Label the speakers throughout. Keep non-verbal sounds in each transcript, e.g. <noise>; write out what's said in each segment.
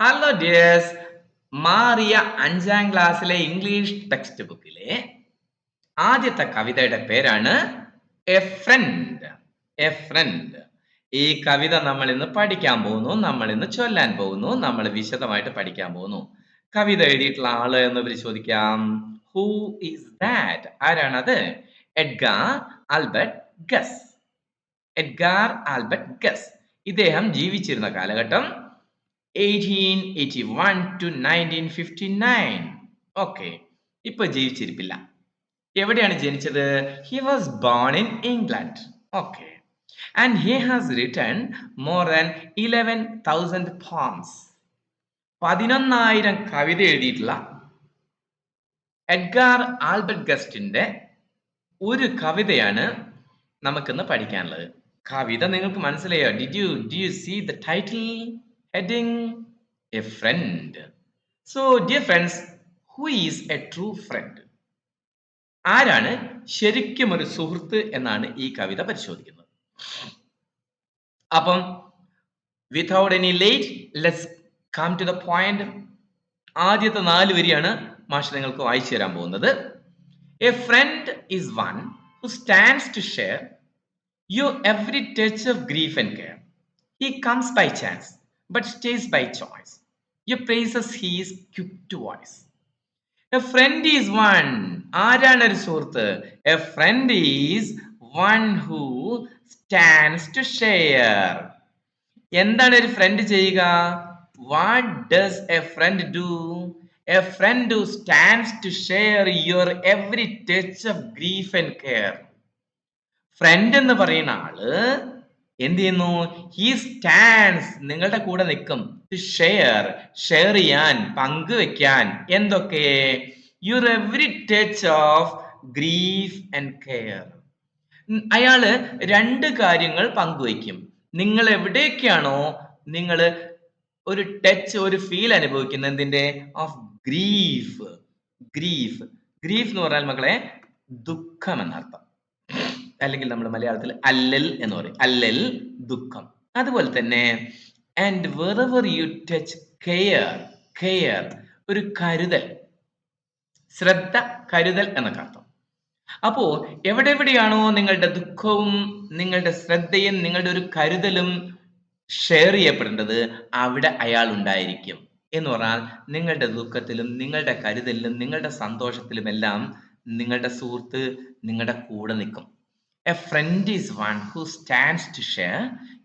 Speaker 1: Hello dears മാറിയ അഞ്ചാം ക്ലാസ്സിലെ ഇംഗ്ലീഷ് ടെക്സ്റ്റ് ബുക്കിലെ ആദ്യത്തെ കവിതയുടെ പേരാണ് എ ഫ്രണ്ട് എ ഫ്രണ്ട് ഈ കവിത നമ്മൾ ഇന്ന് പഠിക്കാൻ പോകുന്നു നമ്മൾ ഇന്ന് ചൊല്ലാൻ പോകുന്നു നമ്മൾ വിശദമായിട്ട് പഠിക്കാൻ പോകുന്നു. കവിത എഴുതിയിട്ടുള്ള ആൾ എന്ന് പരിശോധിക്കാം. ഹൂ ഈസ് ദാറ്റ് ആരാണത് Edgar Albert Guest. Edgar Albert Guest. ഇദ്ദേഹം ജീവിച്ചിരുന്ന കാലഘട്ടം eighteen eighty one to nineteen fifty nine ജീവിച്ചിരിപ്പില്ല എവിടെയാണ് ജനിച്ചത്? He was born in England okay and he has written more than eleven thousand poems പതിനൊന്നായിരം കവിത എഴുതിയിട്ടുള്ള Edgar Albert ഗസ്റ്റിന്റെ ഒരു കവിതയാണ് നമുക്കിന്ന് പഠിക്കാനുള്ളത്. കവിത നിങ്ങൾക്ക് മനസ്സിലായോ? Did you do you see the title heading a friend. So, dear friends, who is a true friend? ആരാണ് ശരിക്കും ഒരു സുഹൃത്ത് എന്നാണ് ഈ കവിത പരിശോധിക്കുന്നത്. അപ്പം without any late let's come to the point ആദ്യത്തെ നാല് വരിയാണ് മാഷ് നിങ്ങൾക്ക് വായിച്ചു തരാൻ പോകുന്നത്. A friend is one who stands to share you every touch of grief and care he comes by chance but stays by choice. You praises he is quick to voice a friend is one ആരാണ് ഒരു സുഹൃത്ത്? A friend is one who stands to share എന്താണ് ഒരു friend ചെയ്യുക? What does a friend do a friend who stands to share your every touch of grief and care friend എന്ന് പറയുന്ന ആൾ എന്ത് ചെയ്യുന്നു ഹി സ്റ്റാൻഡ്സ് നിങ്ങളുടെ കൂടെ നിൽക്കും. ഷെയർ ഷെയർ ചെയ്യാൻ പങ്കുവെക്കാൻ. എന്തൊക്കെ? Your every touch of grief and care അയാൾ രണ്ട് കാര്യങ്ങൾ പങ്കുവയ്ക്കും. നിങ്ങൾ എവിടെയൊക്കെയാണോ നിങ്ങൾ ഒരു ടച്ച് ഒരു ഫീൽ അനുഭവിക്കുന്ന എന്തിന്റെ ഓഫ് ഗ്രീഫ് ഗ്രീഫ് ഗ്രീഫ് എന്ന് പറഞ്ഞാൽ മക്കളെ ദുഃഖം എന്നർത്ഥം. അല്ലെങ്കിൽ നമ്മൾ മലയാളത്തിൽ അല്ലൽ എന്ന് പറയും. അല്ലൽ ദുഃഖം. അതുപോലെ തന്നെ and whatever you touch care care ഒരു കരുതൽ. ശ്രദ്ധ കരുതൽ എന്നൊക്കെ അർത്ഥം. അപ്പോ എവിടെ എവിടെയാണോ നിങ്ങളുടെ ദുഃഖവും നിങ്ങളുടെ ശ്രദ്ധയും നിങ്ങളുടെ ഒരു കരുതലും ഷെയർ ചെയ്യപ്പെടേണ്ടത് അവിടെ അയാൾ ഉണ്ടായിരിക്കും. എന്ന് പറഞ്ഞാൽ നിങ്ങളുടെ ദുഃഖത്തിലും നിങ്ങളുടെ കരുതലിലും നിങ്ങളുടെ സന്തോഷത്തിലും എല്ലാം നിങ്ങളുടെ സുഹൃത്ത് നിങ്ങളുടെ കൂടെ നിൽക്കും. A friend is one who stands to share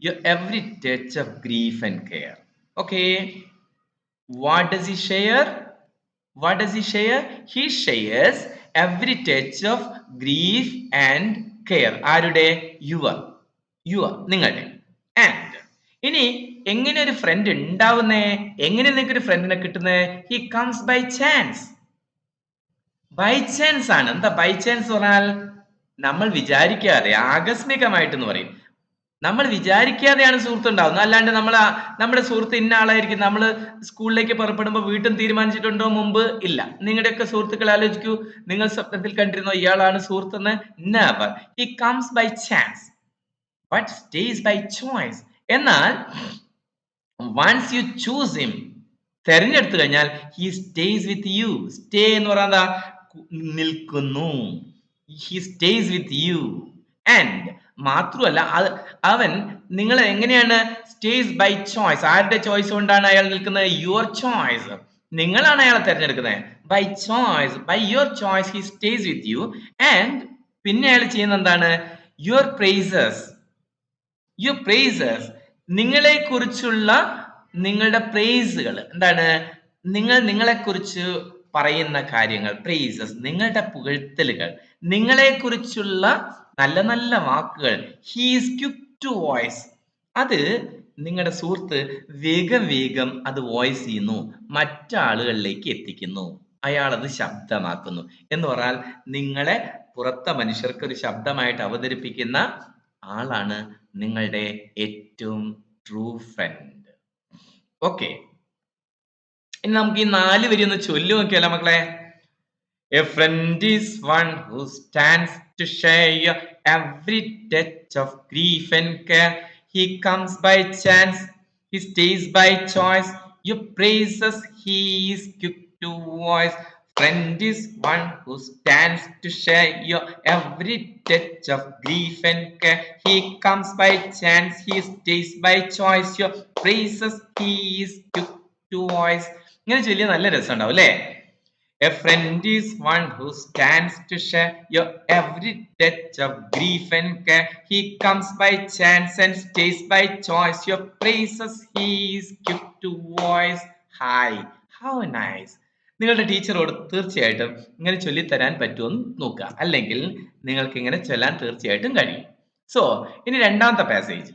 Speaker 1: you every touch of grief and care okay what does he share what does he share he shares every touch of grief and care ആരുടെ? Your your നിങ്ങളുടെ. And ഇനി എങ്ങനെ ഒരു front ഉണ്ടാവുന്നേ? എങ്ങനെ നിങ്ങൾക്ക് ഒരു ഫ്രണ്ടിനെ കിട്ടുന്നത് he comes by chance by chance ആണ്. എന്താ ബൈ ചാൻസ് പറഞ്ഞാൽ നമ്മൾ വിചാരിക്കാതെ ആകസ്മികമായിട്ട് എന്ന് പറയും. നമ്മൾ വിചാരിക്കാതെയാണ് സുഹൃത്ത് ഉണ്ടാവുന്നത് അല്ലാണ്ട് നമ്മൾ നമ്മുടെ സുഹൃത്ത് ഇന്ന ആളായിരിക്കും. നമ്മൾ സ്കൂളിലേക്ക് പുറപ്പെടുമ്പോൾ വീട്ടിൽ തീരുമാനിച്ചിട്ടുണ്ടോ മുമ്പ്? ഇല്ല. നിങ്ങളുടെയൊക്കെ സുഹൃത്തുക്കൾ ആലോചിക്കൂ. നിങ്ങൾ സ്വപ്നത്തിൽ കണ്ടിരുന്നോ ഇയാളാണ് സുഹൃത്തെന്ന്? Never he comes by chance but stays by choice എന്നാൽ വൺസ് യു ചൂസ് ഹിം തെരഞ്ഞെടുത്തു കഴിഞ്ഞാൽ he stays with you stay എന്ന് പറയുന്നത് നിൽക്കുന്നു. He stays with you and മാത്രമല്ല അവൻ നിങ്ങൾ എങ്ങനെയാണ്? സ്റ്റേസ് ബൈ ചോയ്സ് ആരുടെ ചോയ്സ് കൊണ്ടാണ് അയാൾ നിൽക്കുന്നത്? യുവർ ചോയ്സ് നിങ്ങളാണ് അയാളെ തിരഞ്ഞെടുക്കുന്നത്. By choice by your choice he stays with you and പിന്നെ അയാൾ ചെയ്യുന്ന എന്താണ്? യുവർ പ്രൈസസ് യുവർ പ്രൈസസ് നിങ്ങളെ കുറിച്ചുള്ള നിങ്ങളുടെ പ്രൈസുകൾ എന്താണ്? നിങ്ങൾ നിങ്ങളെ കുറിച്ച് പറയുന്ന കാര്യങ്ങൾ. പ്രൈസസ് നിങ്ങളുടെ പുകഴ്ത്തലുകൾ. നിങ്ങളെ കുറിച്ചുള്ള നല്ല നല്ല വാക്കുകൾ. ഹീസ് ക്യുക്ക് ടു വോയിസ് അത് നിങ്ങളുടെ സുഹൃത്ത് വേഗം വേഗം അത് വോയിസ് ചെയ്യുന്നു. മറ്റാളുകളിലേക്ക് എത്തിക്കുന്നു. അയാൾ അത് ശബ്ദമാക്കുന്നു. എന്ന് പറഞ്ഞാൽ നിങ്ങളെ പുറത്തെ മനുഷ്യർക്ക് ഒരു ശബ്ദമായിട്ട് അവതരിപ്പിക്കുന്ന ആളാണ് നിങ്ങളുടെ ഏറ്റവും ട്രൂ ഫ്രണ്ട് ഓക്കെ ഇനി നമുക്ക് ഈ നാല് വരി ഒന്ന് ചൊല്ലി നോക്കിയാലോ മക്കളെ? A friend is one who stands to share every touch of grief and care. He comes by chance, he stays by choice. your praises he is quick to voice. Friend is one who stands to share your every touch of grief and care. He comes by chance, he stays by choice. Your praises he is quick to voice. ഇങ്ങനെ ചൊല്ലിയ നല്ല രസമുണ്ടാവും അല്ലേ A friend is one who stands to share your every touch of grief and care. He comes by chance and stays by choice. Your praises he is quick to voice. Hi, how nice. നിങ്ങളുടെ ടീച്ചറോട് തീർച്ചയായിട്ടും ഇങ്ങനെ ചൊല്ലിത്തരാൻ പറ്റുമെന്ന് നോക്കുക അല്ലെങ്കിൽ നിങ്ങൾക്ക് ഇങ്ങനെ ചൊല്ലാൻ തീർച്ചയായിട്ടും കഴിയും സോ ഇനി രണ്ടാമത്തെ passage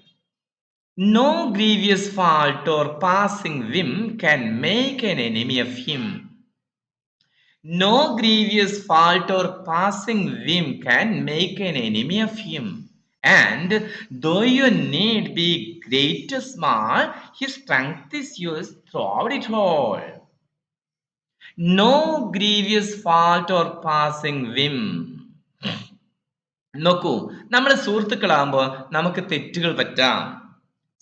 Speaker 1: no grievous fault or passing whim can make an enemy of him No grievous fault or passing whim can make an enemy of him. And though your need be great or small, his strength is yours throughout it all. No grievous fault or passing whim. നോക്കൂ നമ്മൾ സുഹൃത്തുക്കളാകുമ്പോൾ നമുക്ക് തെറ്റുകൾ പറ്റാം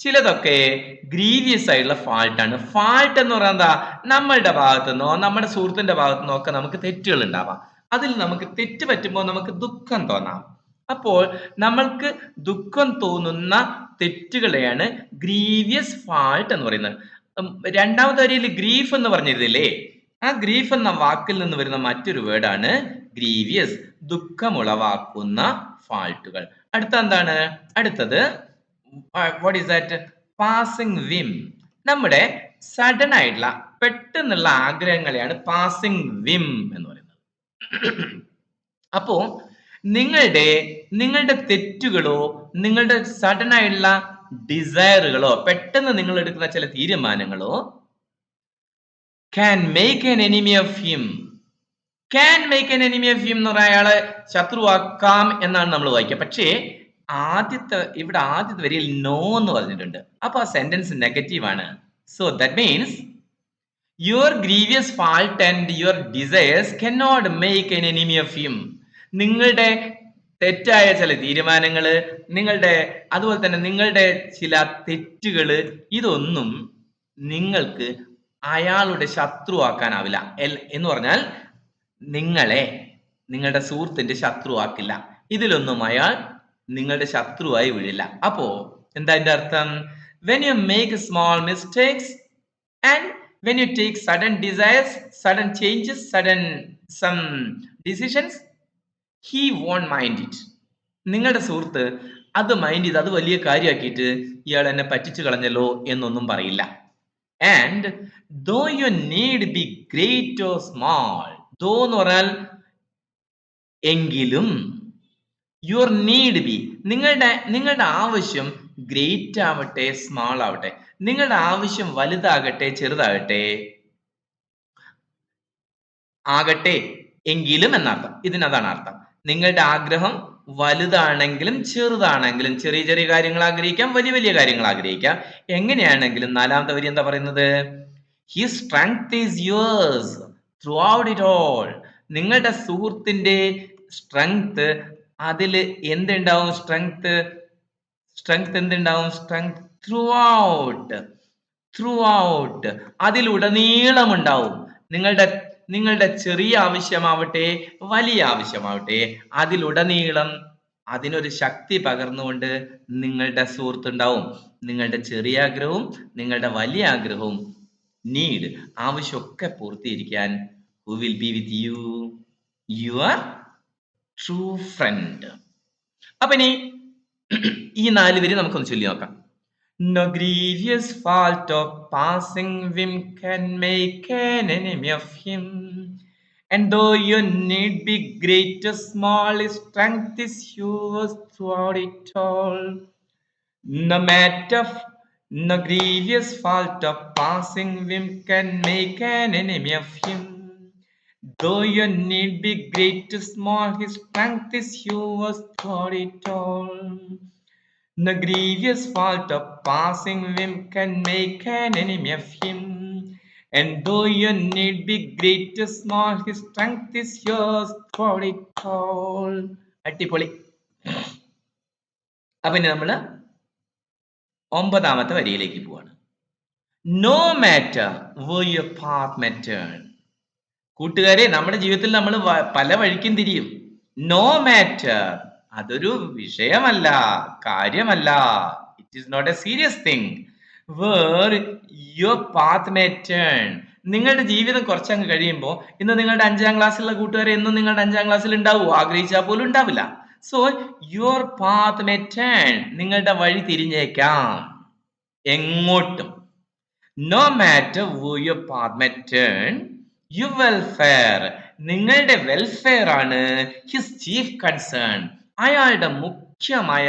Speaker 1: ചിലതൊക്കെ grievous ആയിട്ടുള്ള ഫാൾട്ടാണ് fault എന്ന് പറയുന്നത് എന്താ? നമ്മളുടെ ഭാഗത്തുനിന്നോ നമ്മുടെ സുഹൃത്തിന്റെ ഭാഗത്തുനിന്നോ ഒക്കെ നമുക്ക് തെറ്റുകൾ ഉണ്ടാവാം. അതിൽ നമുക്ക് തെറ്റ് പറ്റുമ്പോൾ നമുക്ക് ദുഃഖം തോന്നാം. അപ്പോൾ നമ്മൾക്ക് ദുഃഖം തോന്നുന്ന തെറ്റുകളെയാണ് ഗ്രീവിയസ് ഫാൾട്ട് എന്ന് പറയുന്നത്. രണ്ടാമത്തെ വരിയിൽ ഗ്രീഫ് എന്ന് പറഞ്ഞിരുന്നില്ലേ? ആ ഗ്രീഫ് എന്ന വാക്കിൽ നിന്ന് വരുന്ന മറ്റൊരു വേർഡാണ് ഗ്രീവിയസ് ദുഃഖമുളവാക്കുന്ന ഫാൾട്ടുകൾ അടുത്ത എന്താണ്? അടുത്തത് what is that passing whim നമ്മുടെ സഡൻ ആയിട്ടുള്ള പെട്ടെന്നുള്ള ആഗ്രഹങ്ങളെയാണ് പാസിംഗ് വിം എന്ന് പറയുന്നത്. അപ്പോ നിങ്ങളുടെ നിങ്ങളുടെ തെറ്റുകളോ നിങ്ങളുടെ സഡൻ ആയിട്ടുള്ള ഡിസയറുകളോ പെട്ടെന്ന് നിങ്ങൾ എടുക്കുന്ന ചില തീരുമാനങ്ങളോ can make an enemy of him can make an enemy of him എന്ന് പറഞ്ഞ അയാളെ ശത്രുവാക്കാം എന്നാണ് നമ്മൾ വായിക്കുക. പക്ഷേ ആദ്യത്തെ ഇവിടെ ആദ്യത്തെ വരിയിൽ നോ എന്ന് പറഞ്ഞിട്ടുണ്ട്. അപ്പൊ ആ സെന്റൻസ് നെഗറ്റീവ് ആണ്. So that means your grievous fault and your desires cannot make an enemy of him നിങ്ങളുടെ തെറ്റായ ചില തീരുമാനങ്ങൾ നിങ്ങളുടെ അതുപോലെ തന്നെ നിങ്ങളുടെ ചില തെറ്റുകൾ ഇതൊന്നും നിങ്ങൾക്ക് അയാളുടെ ശത്രുവാക്കാനാവില്ല. എൽ- എന്ന് പറഞ്ഞാൽ നിങ്ങളെ നിങ്ങളുടെ സുഹൃത്തിന്റെ ശത്രുവാക്കില്ല. ഇതിലൊന്നും അയാൾ നിങ്ങളുടെ ശത്രുവായി വീഴില്ല. അപ്പോ എന്താ അതിന്റെ അർത്ഥം? When you make small mistakes and when you take sudden desires sudden changes sudden some decisions he won't mind it നിങ്ങളുടെ സുഹൃത്ത് അത് മൈൻഡ് ചെയ്ത് അത് വലിയ കാര്യമാക്കിയിട്ട് ഇയാൾ എന്നെ പറ്റിച്ചു കളഞ്ഞല്ലോ എന്നൊന്നും പറയില്ല. And though you need be great or small though എന്ന് പറഞ്ഞാൽ എങ്കിലും യുവർ നീഡ് ബി നിങ്ങളുടെ നിങ്ങളുടെ ആവശ്യം ഗ്രേറ്റ് ആവട്ടെ സ്മാൾ ആവട്ടെ. നിങ്ങളുടെ ആവശ്യം വലുതാകട്ടെ ചെറുതാകട്ടെ. ആകട്ടെ എങ്കിലും എന്നർത്ഥം. ഇതിനതാണ് അർത്ഥം. നിങ്ങളുടെ ആഗ്രഹം വലുതാണെങ്കിലും ചെറുതാണെങ്കിലും ചെറിയ ചെറിയ കാര്യങ്ങൾ ആഗ്രഹിക്കാം വലിയ വലിയ കാര്യങ്ങൾ ആഗ്രഹിക്കാം. എങ്ങനെയാണെങ്കിലും നാലാമത്തെ വരി എന്താ പറയുന്നത്? His strength is yours throughout it all നിങ്ങളുടെ സുഹൃത്തിന്റെ സ്ട്രെങ്ത് അതിൽ എന്തുണ്ടാവും? സ്ട്രെങ്ത് സ്ട്രെങ്ത് എന്തുണ്ടാവും? Strength throughout throughout അതിലുടനീളം ഉണ്ടാവും നിങ്ങളുടെ നിങ്ങളുടെ ചെറിയ ആവശ്യമാവട്ടെ വലിയ ആവശ്യമാവട്ടെ അതിലുടനീളം അതിനൊരു ശക്തി പകർന്നുകൊണ്ട് നിങ്ങളുടെ സുഹൃത്ത് ഉണ്ടാവും നിങ്ങളുടെ ചെറിയ ആഗ്രഹവും നിങ്ങളുടെ വലിയ ആഗ്രഹവും നീഡ് ആവശ്യമൊക്കെ പൂർത്തീകരിക്കാൻ who will be with you your true friend അപ്പൊ ഇനി ഈ നാല് പേര് നമുക്കൊന്ന് ചൊല്ലി നോക്കാം No grievous fault of passing whim can make an enemy of him. And though your need be great or small, strength is yours throughout it all. No matter, no grievous fault of passing whim can make an enemy of him. Though your need be great to small, his strength is yours throughout it all. No grievous fault of passing whim can make an enemy of him. And though your need be great to small, his strength is yours throughout it all. അടിപൊളി അപ്പൊ ഇനി നമ്മൾ ഒമ്പതാമത്തെ വരിയിലേക്ക് പോവാണ് no matter your path may turn കൂട്ടുകാരെ നമ്മുടെ ജീവിതത്തിൽ നമ്മൾ പല വഴിക്കും തിരിയും. നോ മാറ്റർ അതൊരു വിഷയമല്ല കാര്യമല്ല. It is not a serious thing where your path may turn നിങ്ങളുടെ ജീവിതം കുറച്ചങ്ങ് കഴിയുമ്പോൾ ഇന്ന് നിങ്ങളുടെ അഞ്ചാം ക്ലാസ്സിലുള്ള കൂട്ടുകാരെ എന്നും നിങ്ങളുടെ അഞ്ചാം ക്ലാസ്സിൽ ഉണ്ടാവുമോ ആഗ്രഹിച്ചാൽ പോലും ഉണ്ടാവില്ല. So your path may turn നിങ്ങളുടെ വഴി തിരിഞ്ഞേക്കാം. എങ്ങോട്ടും. No matter your path may turn your welfare നിങ്ങളുടെ വെൽഫെയർ ആണ് ഹിസ് ചീഫ് കൺസേൺ അയാളുടെ മുഖ്യമായ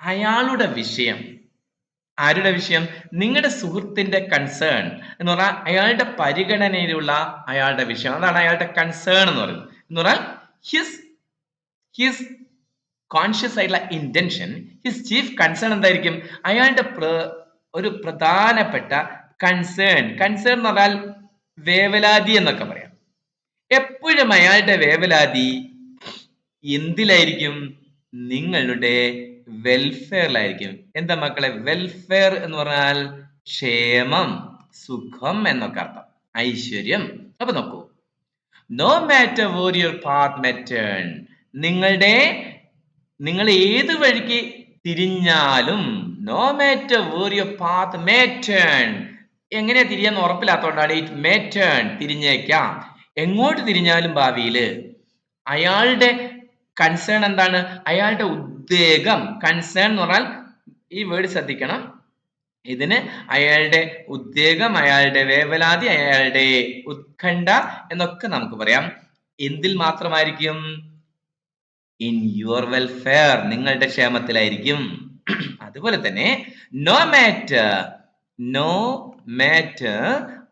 Speaker 1: അയാളുടെ വിഷയം. ആരുടെ വിഷയം? നിങ്ങളുടെ സുഹൃത്തിന്റെ കൺസേൺ എന്ന് പറഞ്ഞാൽ അയാളുടെ പരിഗണനയിലുള്ള അയാളുടെ വിഷയം. അതാണ് അയാളുടെ കൺസേൺ എന്ന് പറയുന്നത്. എന്ന് പറഞ്ഞാൽ ഹിസ് ഹിസ് കോൺഷ്യസ് ആയിട്ടുള്ള ഇന്റൻഷൻ ഹിസ് ചീഫ് കൺസേൺ എന്തായിരിക്കും? അയാളുടെ ഒരു പ്രധാനപ്പെട്ട കൺസേൺ കൺസേൺ എന്ന് പറഞ്ഞാൽ വേവലാതി എന്നൊക്കെ പറയാം. എപ്പോഴും അയാളുടെ വേവലാതി എന്തിലായിരിക്കും? നിങ്ങളുടെ വെൽഫെയറിലായിരിക്കും എന്താ മക്കളെ? വെൽഫെയർ എന്ന് പറഞ്ഞാൽ ക്ഷേമം സുഖം എന്നൊക്കെ അർത്ഥം. ഐശ്വര്യം. അപ്പൊ നോക്കൂ. No matter where your path may turn നിങ്ങളുടെ നിങ്ങൾ ഏത് വഴിക്ക് തിരിഞ്ഞാലും no matter where your path may turn എങ്ങനെയാ തിരിയാന്ന് ഉറപ്പില്ലാത്തതുകൊണ്ടാണ് ഇറ്റ് മേ ടേൺ തിരിഞ്ഞേക്കാം. എങ്ങോട്ട് തിരിഞ്ഞാലും ഭാവിയിൽ അയാളുടെ കൺസേൺ എന്താണ്? അയാളുടെ ഉദ്വേഗം. കൺസേൺ എന്ന് പറഞ്ഞാൽ ഈ വേർഡ് ശ്രദ്ധിക്കണം. ഇതിന് അയാളുടെ ഉദ്വേഗം അയാളുടെ വേവലാതി അയാളുടെ ഉത്കണ്ഠ എന്നൊക്കെ നമുക്ക് പറയാം. എന്തിൽ മാത്രമായിരിക്കും? ഇൻ യുവർ വെൽഫെയർ നിങ്ങളുടെ ക്ഷേമത്തിലായിരിക്കും. അതുപോലെ തന്നെ no matter no matter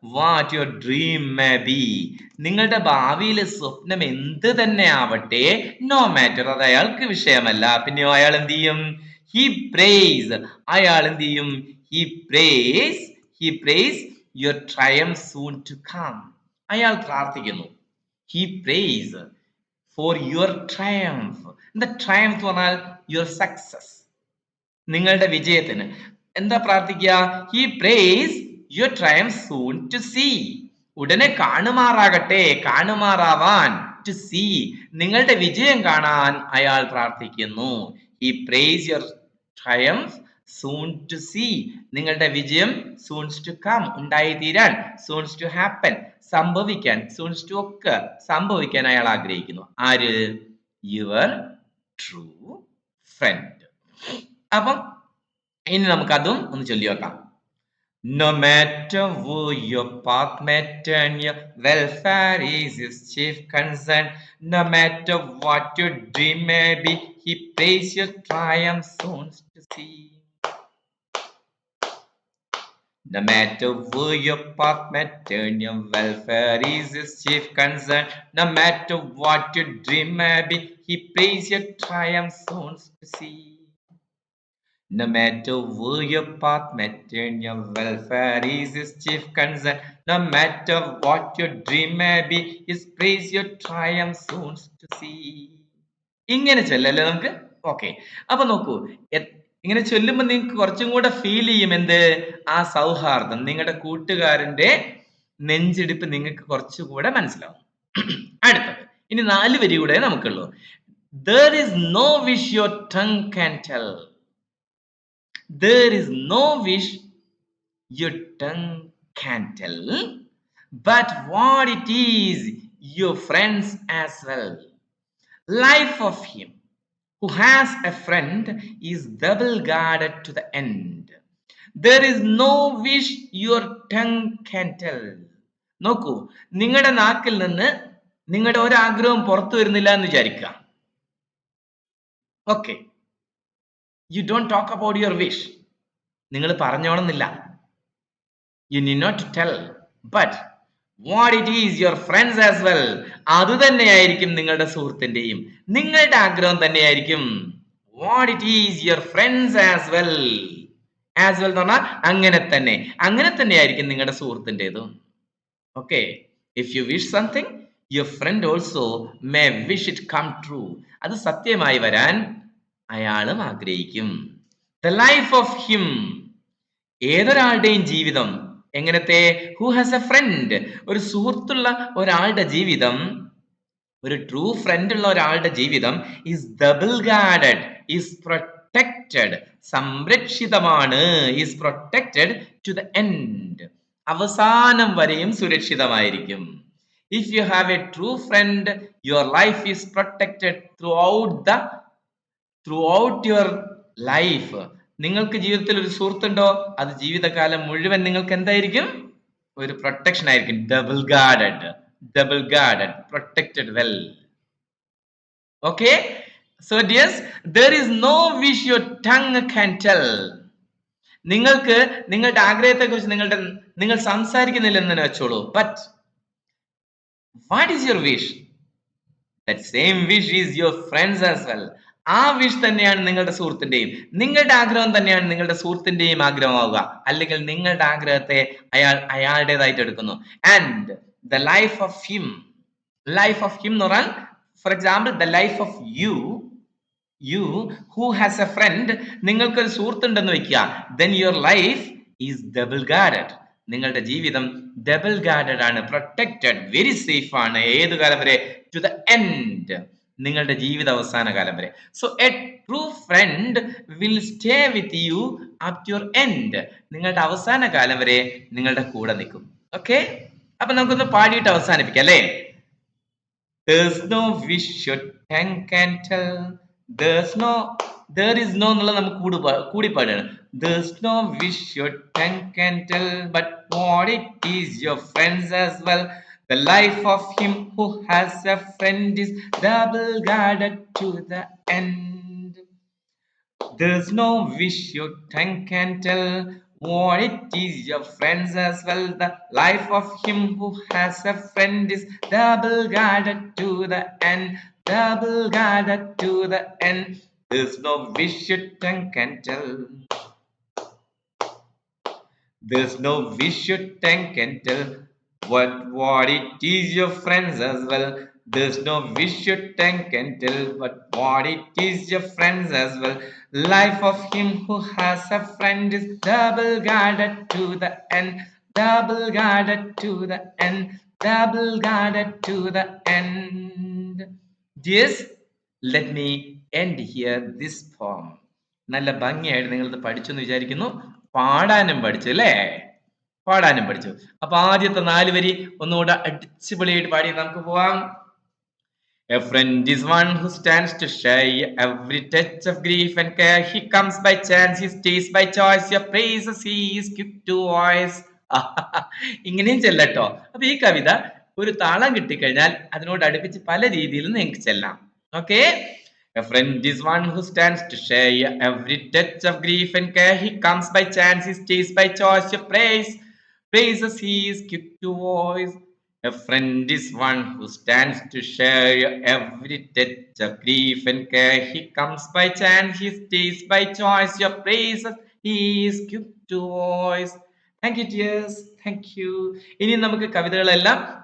Speaker 1: what your dream may be നിങ്ങളുടെ ഭാവിയിലെ സ്വപ്നം എന്ത് തന്നെ ആവട്ടെ നോ മാറ്റർ അത് അയാൾക്ക് വിഷയമല്ല. പിന്നെയോ അയാൾ എന്ത് ചെയ്യും? ഹി പ്രേസ് അയാൾ എന്ത് ചെയ്യും? He prays he prays your triumph soon to come അയാൾ പ്രാർത്ഥിക്കുന്നു. He prays for your triumph എന്താ ട്രയംഫ് എന്ന് പറഞ്ഞാൽ യുവർ സക്സസ് നിങ്ങളുടെ വിജയത്തിന്. എന്താ പ്രാർത്ഥിക്കുക? He prays your triumph soon to see ഉടനെ കാണുമാറാകട്ടെ കാണുമാറാവാൻ ടു സീ നിങ്ങളുടെ വിജയം കാണാൻ അയാൾ പ്രാർത്ഥിക്കുന്നു. He prays your triumph soon to see നിങ്ങളുടെ വിജയം സൂൺസ് ടു കം ഉണ്ടായി തീരാൻ സൂൺസ് ടു ഹാപ്പൻ സംഭവിക്കാൻ സൂൺസ് ടു ഒക്കെ സംഭവിക്കാൻ അയാൾ ആഗ്രഹിക്കുന്നു. ആര്? യുവർ ട്രൂ ഫ്രണ്ട് അപ്പം ഇനി നമുക്ക് അതും ഒന്ന് ചൊല്ലി വെക്കാം No matter who your path may turn, your welfare is his chief concern. No matter what your dream may be, he prays your triumph soon to see. No matter who your path may turn, your welfare is his chief concern. No matter what your dream may be, he prays your triumph soon to see. No matter where your path your welfare is his chief concern. No matter what your dream may be, his praise your triumph soon to see. ഇങ്ങനെ ചൊല്ലല്ലേ നമുക്ക്? Okay അപ്പൊ നോക്കൂ ഇങ്ങനെ ചൊല്ലുമ്പോൾ നിങ്ങൾക്ക് കുറച്ചും കൂടെ feel ചെയ്യും എന്ത്? ആ സൗഹാർദ്ദം. നിങ്ങളുടെ കൂട്ടുകാരന്റെ നെഞ്ചിടിപ്പ് നിങ്ങൾക്ക് കുറച്ചുകൂടെ മനസ്സിലാവും. <clears throat> അടുത്തത്. ഇനി നാല് വരി കൂടെ നമുക്കുള്ളൂ. There is no wish your tongue can tell there is no wish your tongue can tell, but what it is your friends as well. Life of him who has a friend is double guarded to the end. There is no wish your tongue can tell. നോക്കൂ നിങ്ങളുടെ നാക്കിൽ നിന്ന് നിങ്ങളുടെ aagraham പുറത്തു വരുന്നില്ല എന്ന് വിചാരിക്കുക okay you don't talk about your wish നിങ്ങൾ പറഞ്ഞോണമെന്നില്ല you need not tell but what it is your friend's as well അത് തന്നെയായിരിക്കും നിങ്ങളുടെ സുഹൃത്തിന്റെയും നിങ്ങളുടെ ആഗ്രഹം തന്നെയായിരിക്കും. What it is your friend's as well as well എന്ന് പറഞ്ഞാൽ അങ്ങനെ തന്നെ അങ്ങനെ തന്നെയായിരിക്കും നിങ്ങളുടെ സുഹൃത്തിന്റെതും okay if you wish something your friend also may wish it come true അത് സത്യമായി വരാൻ അയാളും ആഗ്രഹിക്കും. ദ ലൈഫ് ഓഫ് ഹിം ഏതൊരാളുടെയും ജീവിതം? എങ്ങനത്തെ? ഹു ഹാസ് എ ഫ്രണ്ട് ഒരു സുഹൃത്തുള്ള ഒരാളുടെ ജീവിതം. ഒരു ട്രൂ ഫ്രണ്ട് ഉള്ള ഒരാളുടെ ജീവിതം is double guarded is protected സംരക്ഷിതമാണ് is protected to the end അവസാനം വരെയും സുരക്ഷിതമായിരിക്കും. If you have a true friend your life is protected throughout the throughout your life നിങ്ങൾക്ക് ജീവിതത്തിൽ ഒരു സുഹൃത്തുണ്ടോ? അത് ജീവിതകാലം മുഴുവൻ നിങ്ങൾക്ക് എന്തായിരിക്കും? ഒരു പ്രൊട്ടക്ഷൻ ആയിരിക്കും. Double guarded double guarded protected well okay so does there is no wish your tongue can tell നിങ്ങൾക്ക് നിങ്ങളുടെ ആഗ്രഹത്തെ കുറിച്ച് നിങ്ങളുടെ നിങ്ങൾ സംസാരിക്കുന്നില്ലെന്ന് തന്നെ വെച്ചോളൂ. But what is your wish that same wish is your friends as well ആ വിഷ് തന്നെയാണ് നിങ്ങളുടെ സുഹൃത്തിന്റെയും. നിങ്ങളുടെ ആഗ്രഹം തന്നെയാണ് നിങ്ങളുടെ സുഹൃത്തിന്റെയും ആഗ്രഹമാവുക. അല്ലെങ്കിൽ നിങ്ങളുടെ ആഗ്രഹത്തെ അയാൾ അയാളുടേതായിട്ട് എടുക്കുന്നു. And the life of him life of him എന്ന് പറഞ്ഞാൽ for example the life of you you who has a friend നിങ്ങൾക്കൊരു സുഹൃത്തുണ്ടെന്ന് വെക്കുക. Then your life is double guarded നിങ്ങളുടെ ജീവിതം ഡബിൾ ഗാർഡഡ് ആണ്. പ്രൊട്ടക്റ്റഡ് വെരി സേഫ് ആണ്. ഏത് കാലം വരെ? ടു ദ എൻഡ് നിങ്ങളുടെ ജീവിത അവസാന കാലം വരെ so a true friend will stay with you up your end നിങ്ങളുടെ അവസാന കാലം വരെ നിങ്ങളുടെ കൂടെ നിൽക്കും. ഓക്കെ അപ്പൊ നമുക്കൊന്ന് പാടിയിട്ട് അവസാനിപ്പിക്കാം അല്ലേ? There's no wish your tongue can tell. There's no there is no എന്നുള്ള നമുക്ക് കൂടി കൂടി പാടാണ് There's no wish your tongue can tell, but what it is your friends as well. The life of him who has a friend is double guarded to the end. There's no wish your tongue can tell what it is your friends as well. The life of him who has a friend is double guarded to the end, double guarded to the end. There's no wish your tongue can tell. There's no wish your tongue can tell what what it is your friends as well. There's no wish your tank can tell but what it is your friends as well. Life of him who has a friend is double guarded to the end, double guarded to the end, double guarded to the end. Yes, let me end here this poem. നല്ല ഭംഗിയായിട്ട് നിങ്ങൾ പഠിച്ചെന്ന് വിചാരിക്കുന്നു പാടാനും പഠിച്ചു അല്ലേ പാടാനും പഠിച്ചു അപ്പൊ ആദ്യത്തെ നാല് വരി ഒന്നുകൂടെ അടിച്ചുപൊളിയായിട്ട് പാടി നമുക്ക് പോവാം A friend is one who stands to share every touch of grief and care. He comes by chance, he stays by choice. Your praises he is quick to voice. ഇങ്ങനെയും ചെല്ലട്ടോ അപ്പൊ ഈ കവിത ഒരു താളം കിട്ടിക്കഴിഞ്ഞാൽ അതിനോട് അടുപ്പിച്ച് പല രീതിയിൽ നിങ്ങൾക്ക് ചെല്ലാം okay A friend is one who stands to share every touch of grief and care. He comes by chance, he stays by choice. Your praise, praises he is quick to voice. A friend is one who stands to share your every touch of grief and care. He comes by chance, he stays by choice. Your praises he is to voice. Thank you, dears. Thank you. ഇനി നമുക്ക് കവിതകളെല്ലാം